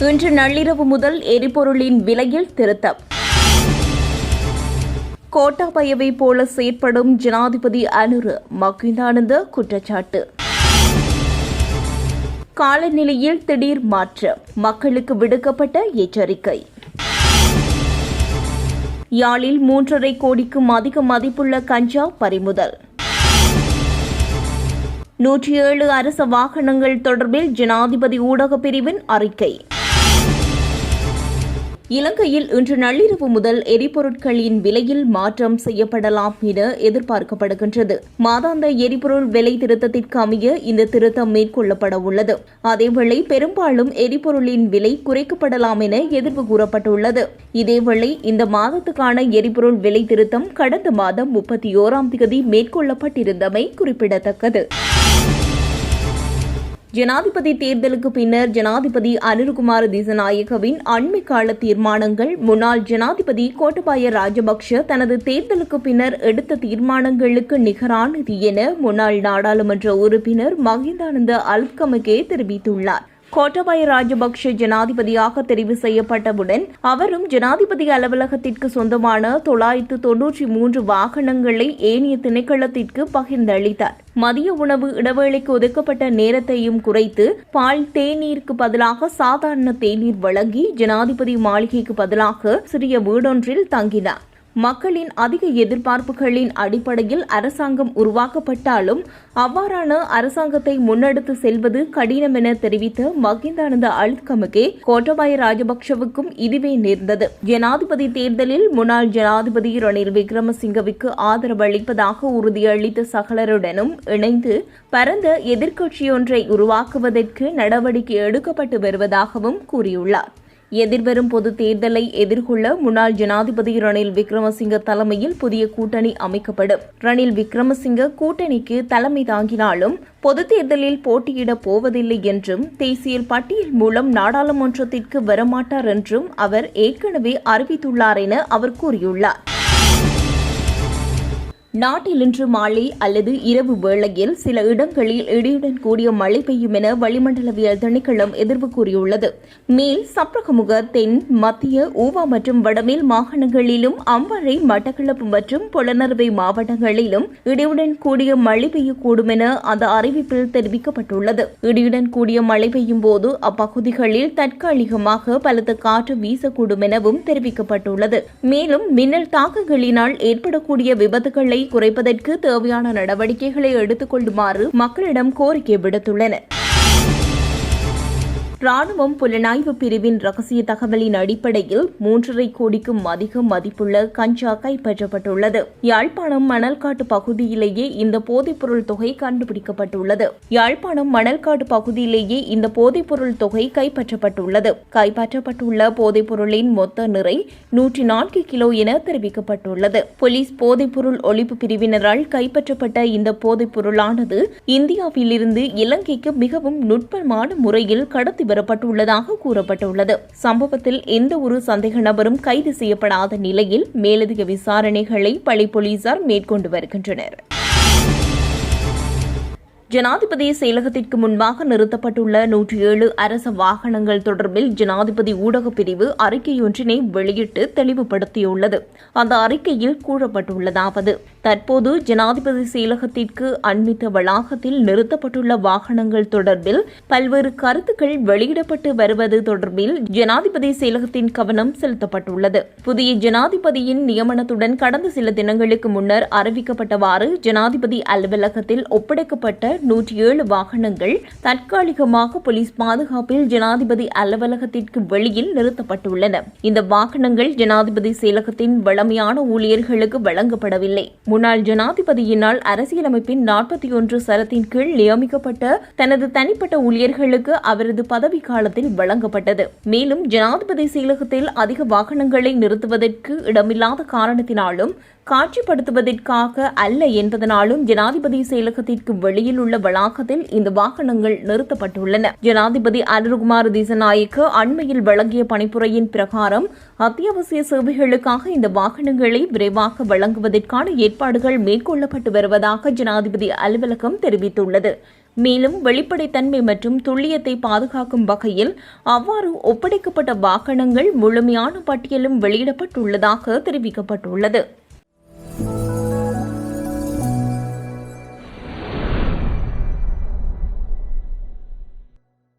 இன்று நள்ளிரவு முதல் எரிபொருளின் விலையில் திருத்தம். கோட்டாபயவை போல செயற்படும் ஜனாதிபதி அனுரு மகிந்தானந்த குற்றச்சாட்டு. காலநிலையில் திடீர் மாற்றம். மக்களுக்கு விடுக்கப்பட்ட எச்சரிக்கை. யாழில் மூன்றரை கோடிக்கும் அதிக மதிப்புள்ள கஞ்சா பறிமுதல். நூற்றி ஏழு அரச வாகனங்கள் தொடர்பில் ஜனாதிபதி ஊடகப் பிரிவின் அறிக்கை. இலங்கையில் இன்று நள்ளிரவு முதல் எரிபொருட்களின் விலையில் மாற்றம் செய்யப்படலாம் என எதிர்பார்க்கப்படுகின்றது. மாதாந்த எரிபொருள் விலை திருத்தத்திற்கு அமைய இந்த திருத்தம் மேற்கொள்ளப்பட உள்ளது. அதேவேளை பெரும்பாலும் எரிபொருளின் விலை குறைக்கப்படலாம் என எதிர்ப்பு கூறப்பட்டுள்ளது. இதேவேளை இந்த மாதத்துக்கான எரிபொருள் விலை திருத்தம் கடந்த மாதம் முப்பத்தி ஓராம் தேதி மேற்கொள்ளப்பட்டிருந்தமை குறிப்பிடத்தக்கது. ஜனாதிபதி தேர்தலுக்கு பின்னர் ஜனாதிபதி அனுருகுமார திசநாயகவின் அண்மை கால தீர்மானங்கள் முன்னாள் ஜனாதிபதி கோட்டபாய ராஜபக்ஷ தனது தேர்தலுக்கு பின்னர் எடுத்த தீர்மானங்களுக்கு நிகரானது என முன்னாள் நாடாளுமன்ற உறுப்பினர் மகிந்தானந்த அல்கமகே தெரிவித்துள்ளார். கோட்டபாய ராஜபக்ஷ ஜனாதிபதியாக தெரிவு செய்யப்பட்டவுடன் அவரும் ஜனாதிபதி அலுவலகத்திற்கு சொந்தமான தொள்ளாயிரத்து தொன்னூற்றி மூன்று வாகனங்களை ஏனைய திணைக்களத்திற்கு பகிர்ந்தளித்தார். மதிய உணவு இடைவேளைக்கு ஒதுக்கப்பட்ட நேரத்தையும் குறைத்து பால் தேநீருக்கு பதிலாக சாதாரண தேநீர் வழங்கி ஜனாதிபதி மாளிகைக்கு பதிலாக சிறிய வீடொன்றில் தங்கினார். மக்களின் அதிக எதிர்பார்ப்புகளின் அடிப்படையில் அரசாங்கம் உருவாக்கப்பட்டாலும் அவ்வாறான அரசாங்கத்தை முன்னெடுத்து செல்வது கடினம் என தெரிவித்த மகிந்தானந்த அழுத்கமுகே கோட்டபாய ராஜபக்ஷவுக்கும் இதுவே நேர்ந்தது. ஜனாதிபதி தேர்தலில் முன்னாள் ஜனாதிபதி ரணில் விக்ரமசிங்கவுக்கு ஆதரவு அளிப்பதாக உறுதியளித்த சகலருடனும் இணைந்து பரந்த எதிர்க்கட்சியொன்றை உருவாக்குவதற்கு நடவடிக்கை எடுக்கப்பட்டு வருவதாகவும் கூறியுள்ளார். எதிர்வரும் பொது தேர்தலை எதிர்கொள்ள முன்னாள் ஜனாதிபதி ரணில் விக்ரமசிங்க தலைமையில் புதிய கூட்டணி அமைக்கப்படும். ரணில் விக்ரமசிங்க கூட்டணிக்கு தலைமை தாங்கினாலும் பொது தேர்தலில் போட்டியிடப் போவதில்லை என்றும் தேசிய பட்டியல் மூலம் நாடாளுமன்றத்திற்கு வரமாட்டார் என்றும் அவர் ஏற்கனவே அறிவித்துள்ளார் என அவர் கூறியுள்ளார். நாட்டில் இன்று மாலை அல்லது இரவு வேளையில் சில இடங்களில் இடியுடன் கூடிய மழை பெய்யும் என வளிமண்டலவியல் திணைக்களம் எதிர்வு கூறியுள்ளது. மேல் சப்ரகமுக தென் மத்திய ஊவா மற்றும் வடமேல் மாகாணங்களிலும் அம்பாறை மட்டக்களப்பு மற்றும் புலனறுவை மாவட்டங்களிலும் இடியுடன் கூடிய மழை பெய்யக்கூடும் என அந்த அறிவிப்பில் தெரிவிக்கப்பட்டுள்ளது. இடியுடன் கூடிய மழை பெய்யும் போது அப்பகுதிகளில் தற்காலிகமாக பலத்த காற்று வீசக்கூடும் எனவும் தெரிவிக்கப்பட்டுள்ளது. மேலும் மின்னல் தாக்குகளினால் ஏற்படக்கூடிய விபத்துகளை குறைப்பதற்கு தேவையான நடவடிக்கைகளை எடுத்துக் கொள்ளுமாறு மக்களிடம் கோரிக்கை விடுத்துள்ளனர். ராணுவம் புலனாய்வு பிரிவின் ரகசிய தகவலின் அடிப்படையில் மூன்றரை கோடிக்கும் அதிக மதிப்புள்ள கஞ்சா கைப்பற்றப்பட்டுள்ளது. யாழ்ப்பாணம் மணல்காட்டு பகுதியிலேயே இந்த போதைப்பொருள் தொகை கண்டுபிடிக்கப்பட்டுள்ளது. யாழ்ப்பாணம் மணல்காட்டு பகுதியிலேயே இந்த போதைப்பொருள் தொகை கைப்பற்றப்பட்டுள்ளது. கைப்பற்றப்பட்டுள்ள போதைப்பொருளின் மொத்த நிறை நூற்றி நான்கு கிலோ என தெரிவிக்கப்பட்டுள்ளது. போலீஸ் போதைப்பொருள் ஒழிப்பு பிரிவினரால் கைப்பற்றப்பட்ட இந்த போதைப்பொருளானது இந்தியாவிலிருந்து இலங்கைக்கு மிகவும் நுட்பமான முறையில் கடத்தி வரப்பட்டுள்ளதாக கூறப்பட்டுள்ளது. சம்பவத்தில் எந்த ஒரு சந்தேக நபரும் கைது செய்யப்படாத நிலையில் மேலதிக விசாரணைகளை பள்ளி போலீசார் மேற்கொண்டு வருகின்றனர். ஜனாதிபதி செயலகத்திற்கு முன்பாக நிறுத்தப்பட்டுள்ள நூற்றி ஏழு அரச வாகனங்கள் தொடர்பில் ஜனாதிபதி ஊடகப் பிரிவு அறிக்கையொன்றினை வெளியிட்டு தெளிவுபடுத்தியுள்ளது. அந்த அறிக்கையில் கூறப்பட்டுள்ளதாவது தற்போது ஜனாதிபதி செயலகத்திற்கு அண்மித்த வளாகத்தில் நிறுத்தப்பட்டுள்ள வாகனங்கள் தொடர்பில் பல்வேறு கருத்துக்கள் வெளியிடப்பட்டு வருவது தொடர்பில் ஜனாதிபதி செயலகத்தின் கவனம் செலுத்தப்பட்டுள்ளது. புதிய ஜனாதிபதியின் நியமனத்துடன் கடந்த சில தினங்களுக்கு முன்னர் அறிவிக்கப்பட்டவாறு ஜனாதிபதி அலுவலகத்தில் ஒப்படைக்கப்பட்ட நூற்றி ஏழு வாகனங்கள் தற்காலிகமாக போலீஸ் பாதுகாப்பில் ஜனாதிபதி அலுவலகத்திற்கு வெளியில் நிறுத்தப்பட்டுள்ளன. இந்த வாகனங்கள் ஜனாதிபதி செயலகத்தின் வளமையான ஊழியர்களுக்கு வழங்கப்படவில்லை. முன்னாள் ஜனாதிபதியினால் அரசியலமைப்பின் நாற்பத்தி ஒன்று சரத்தின் கீழ் நியமிக்கப்பட்ட தனது தனிப்பட்ட ஊழியர்களுக்கு அவரது பதவி காலத்தில் வழங்கப்பட்டது. மேலும் ஜனாதிபதி செயலகத்தில் அதிக வாகனங்களை நிறுத்துவதற்கு இடமில்லாத காரணத்தினாலும் காட்சிப்படுத்துவதற்காக அல்ல என்பதனாலும் ஜனாதிபதி செயலகத்திற்கு வெளியில் உள்ள வளாகத்தில் இந்த வாகனங்கள் நிறுத்தப்பட்டுள்ளன. ஜனாதிபதி அருள்குமார் திசநாயக்கு அண்மையில் வழங்கிய பணிப்புரையின் பிரகாரம் அத்தியாவசிய சேவைகளுக்காக இந்த வாகனங்களை விரைவாக வழங்குவதற்கான ஏற்பாடுகள் மேற்கொள்ளப்பட்டு வருவதாக ஜனாதிபதி அலுவலகம் தெரிவித்துள்ளது. மேலும் வெளிப்படைத்தன்மை மற்றும் துல்லியத்தை பாதுகாக்கும் வகையில் அவ்வாறு ஒப்படைக்கப்பட்ட வாகனங்கள் முழுமையான பட்டியலும் வெளியிடப்பட்டுள்ளதாக தெரிவிக்கப்பட்டுள்ளது.